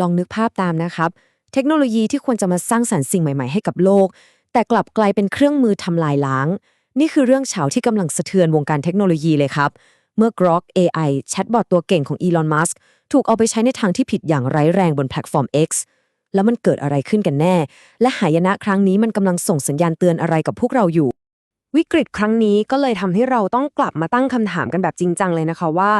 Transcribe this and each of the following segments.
ลองนึกภาพตามนะครับ เทคโนโลยีที่ควรจะมาสร้างสรรค์สิ่งใหม่ ๆ ให้กับโลก แต่กลับกลายเป็นเครื่องมือทำลายล้าง นี่คือเรื่องเฉาที่กำลังสะเทือนวงการเทคโนโลยีเลยครับเมื่อ Grok AI แชทบอทตัวเก่งของ Elon Musk ถูกเอาไปใช้ในทางที่ผิดอย่างร้ายแรงบนแพลตฟอร์ม X แล้วมันเกิดอะไรขึ้นกันแน่ และหายนะครั้งนี้มันกำลังส่งสัญญาณเตือนอะไรกับพวกเราอยู่ วิกฤตครั้งนี้ก็เลยทำให้เราต้องกลับมาตั้งคำถามกันแบบจริงจังเลยนะคะว่า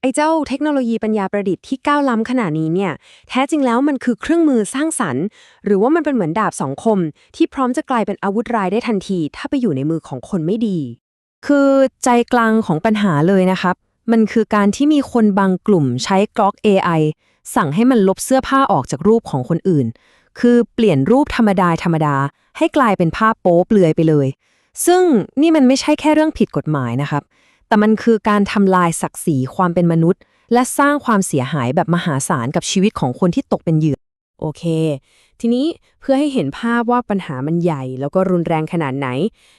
ไอ้เจ้าเทคโนโลยีปัญญาประดิษฐ์ที่ก้าวล้ำขนาดนี้เนี่ยแท้จริงแล้วมันคือเครื่องมือสร้างสรรค์ หรือว่ามันเป็นเหมือนดาบสองคม ที่พร้อมจะกลายเป็นอาวุธร้ายได้ทันที ถ้าไปอยู่ในมือของคนไม่ดี คือใจกลางของปัญหาเลยนะครับ มันคือการที่มีคนบางกลุ่มใช้ Grok AI สั่งให้มันลบเสื้อผ้าออกจากรูปของคนอื่น คือเปลี่ยนรูปธรรมดาธรรมดาให้กลายเป็นภาพโป๊เปลือยไปเลย ซึ่งนี่มันไม่ใช่แค่เรื่องผิดกฎหมายนะครับ แต่มันคือการทำลายศักดิ์ศรีความเป็นมนุษย์ และสร้างความเสียหายแบบมหาศาลกับชีวิตของคนที่ตกเป็นเหยื่อ โอเค ทีนี้เพื่อให้เห็นภาพว่าปัญหามันใหญ่ แล้วก็รุนแรงขนาดไหน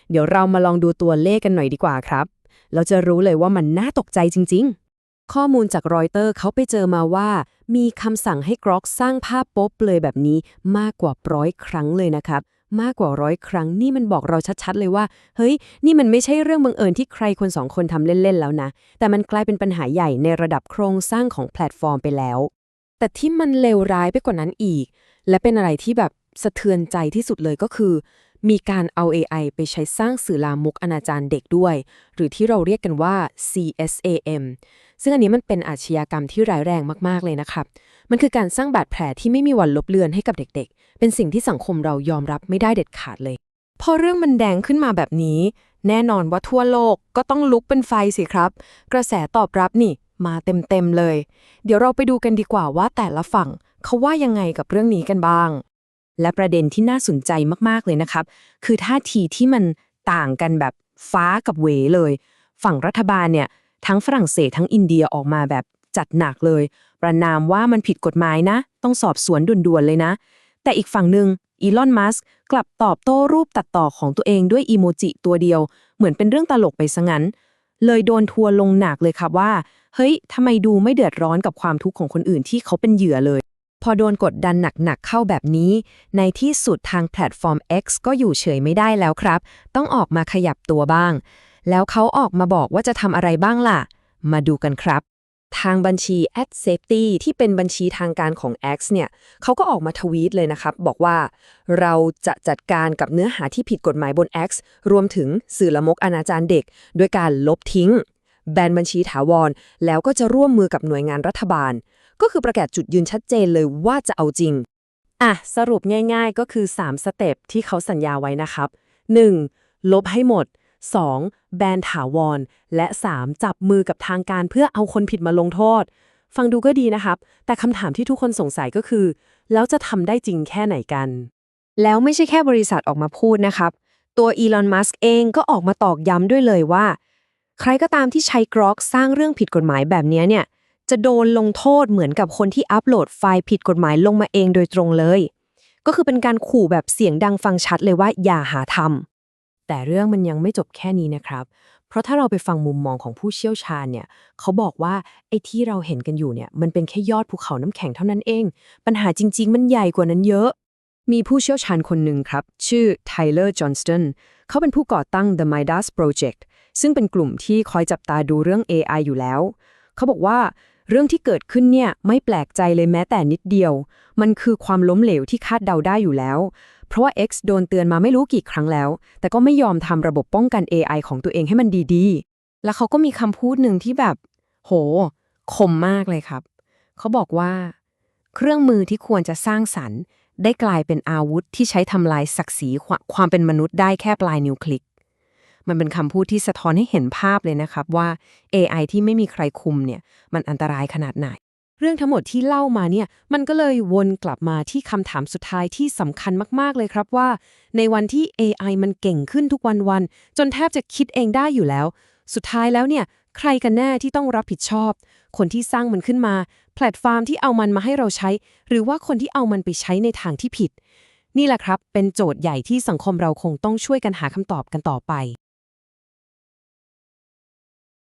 เดี๋ยวเรามาลองดูตัวเลขกันหน่อยดีกว่าครับ เราจะรู้เลยว่ามันน่าตกใจจริง ๆ ข้อมูลจากรอยเตอร์เขาไปเจอมาว่า มีคำสั่งให้กรอกสร้างภาพโป๊เปลือยแบบนี้มากกว่าร้อยครั้งเลยนะครับ มากกว่าร้อยครั้ง นี่มันบอกเราชัดๆเลยว่า เฮ้ย นี่มันไม่ใช่เรื่องบังเอิญที่ใครคนสองคนทำเล่นๆแล้วนะ แต่มันกลายเป็นปัญหาใหญ่ในระดับโครงสร้างของแพลตฟอร์มไปแล้ว แต่ที่มันเลวร้ายไปกว่านั้นอีก และเป็นอะไรที่แบบสะเทือนใจที่สุดเลยก็คือ มีการเอา AI ไปใช้สร้างสื่อลามกอนาจารเด็กด้วย หรือที่เราเรียกกันว่า CSAM ซึ่งอันนี้มันเป็นอาชญากรรมที่ร้ายแรงมาก ๆ เลยนะครับ มันคือการสร้างบาดแผลที่ไม่มีวันลบเลือนให้กับเด็ก ๆ เป็นสิ่งที่สังคมเรายอมรับไม่ได้เด็ดขาดเลย พอเรื่องมันแดงขึ้นมาแบบนี้ แน่นอนว่าทั่วโลกก็ต้องลุกเป็นไฟสิครับ กระแสตอบรับนี่มาเต็มๆเลย เดี๋ยวเราไปดูกันดีกว่าว่าแต่ละฝั่งเขาว่ายังไงกับเรื่องนี้กันบ้าง และประเด็นที่น่าสนใจมากๆเลยนะครับ คือท่าทีที่มันต่างกันแบบฟ้ากับเหวเลย ฝั่งรัฐบาลเนี่ยทั้งฝรั่งเศสทั้งอินเดียออกมาแบบจัดหนักเลย ประนามว่ามันผิดกฎหมายนะ ต้องสอบสวนด่วนๆเลยนะ แต่อีกฝั่งหนึ่งอีลอนมัสก์กลับตอบโต้รูปตัดต่อของตัวเองด้วยอีโมจิตัวเดียว เหมือนเป็นเรื่องตลกไปซะงั้น เลยโดนทัวร์ลงหนักเลยครับว่า เฮ้ยทำไมดูไม่เดือดร้อนกับความทุกข์ของคนอื่นที่เขาเป็นเหยื่อเลย อโดนกดดันหนักๆเข้าแบบนี้ ในที่สุดทางแพลตฟอร์ม X ก็อยู่เฉยไม่ได้แล้วครับ ต้องออกมาขยับตัวบ้าง แล้วเขาออกมาบอกว่าจะทำอะไรบ้างล่ะ มาดูกันครับ ทางบัญชี at safety ที่เป็นบัญชีทางการของ X เนี่ยเขาก็ออกมาทวีตเลยนะครับ บอกว่า เราจะจัดการกับเนื้อหาที่ผิดกฎหมายบน X รวมถึงสื่อละมกอนาจารเด็ก ด้วยการลบทิ้ง แบนบัญชีถาวร แล้วก็จะร่วมมือกับหน่วยงานรัฐบาล ก็คือประกาศจุดยืนชัดเจนเลยว่าจะเอาจริง อะ สรุปง่ายๆก็คือ 3 สเต็ปที่เขาสัญญาไว้นะครับ 1. ลบให้หมด 2. แบนถาวร และ 3. จับมือกับทางการเพื่อเอาคนผิดมาลงโทษ ฟังดูก็ดีนะครับ แต่คำถามที่ทุกคนสงสัยก็คือ แล้วจะทำได้จริงแค่ไหนกัน แล้วไม่ใช่แค่บริษัทออกมาพูดนะครับ ตัวอีลอน มัสก์เองก็ออกมาตอกย้ำด้วยเลยว่า ใครก็ตามที่ใช้กรอกสร้างเรื่องผิดกฎหมายแบบนี้เนี่ย จะโดนลงโทษเหมือนกับคนที่อัปโหลดไฟล์ผิดกฎหมายลงมาเองโดยตรงเลย ก็คือเป็นการขู่แบบเสียงดังฟังชัดเลยว่าอย่าหาทำแต่เรื่องมันยังไม่จบแค่นี้นะครับ เพราะถ้าเราไปฟังมุมมองของผู้เชี่ยวชาญเนี่ย เขาบอกว่าไอ้ที่เราเห็นกันอยู่เนี่ย มันเป็นแค่ยอดภูเขาน้ำแข็งเท่านั้นเอง ปัญหาจริง ๆ มันใหญ่กว่านั้นเยอะมีผู้เชี่ยวชาญคนหนึ่งครับ ชื่อไทเลอร์จอห์นสตันเขาเป็นผู้ก่อตั้ง The Midas Project ซึ่งเป็นกลุ่มที่คอยจับตาดูเรื่อง AI อยู่แล้ว เขาบอกว่า เรื่องที่เกิดขึ้นเนี่ยไม่แปลกใจเลยแม้แต่นิดเดียว มันคือความล้มเหลวที่คาดเดาได้อยู่แล้ว เพราะว่า X โดนเตือนมาไม่รู้กี่ครั้งแล้ว แต่ก็ไม่ยอมทำระบบป้องกัน AI ของตัวเองให้มันดีๆ แล้วเขาก็มีคำพูดหนึ่งที่แบบ โหคมมากเลยครับ เขาบอกว่า เครื่องมือที่ควรจะสร้างสรรค์ ได้กลายเป็นอาวุธที่ใช้ทำลายศักดิ์ศรีความความเป็นมนุษย์ได้แค่ปลายนิ้วคลิก มันเป็นคำพูดที่สะท้อนให้เห็นภาพเลยนะครับว่า AI ที่ไม่มีใครคุมเนี่ยมันอันตรายขนาดไหน เรื่องทั้งหมดที่เล่ามาเนี่ยมันก็เลยวนกลับมาที่คำถามสุดท้ายที่สำคัญมากๆเลยครับว่า ในวันที่ AI มันเก่งขึ้นทุกวันๆจนแทบจะคิดเองได้อยู่แล้ว สุดท้ายแล้วเนี่ยใครกันแน่ที่ต้องรับผิดชอบ คนที่สร้างมันขึ้นมา แพลตฟอร์มที่เอามันมาให้เราใช้ หรือว่าคนที่เอามันไปใช้ในทางที่ผิด นี่แหละครับ เป็นโจทย์ใหญ่ที่สังคมเราคงต้องช่วยกันหาคำตอบกันต่อไป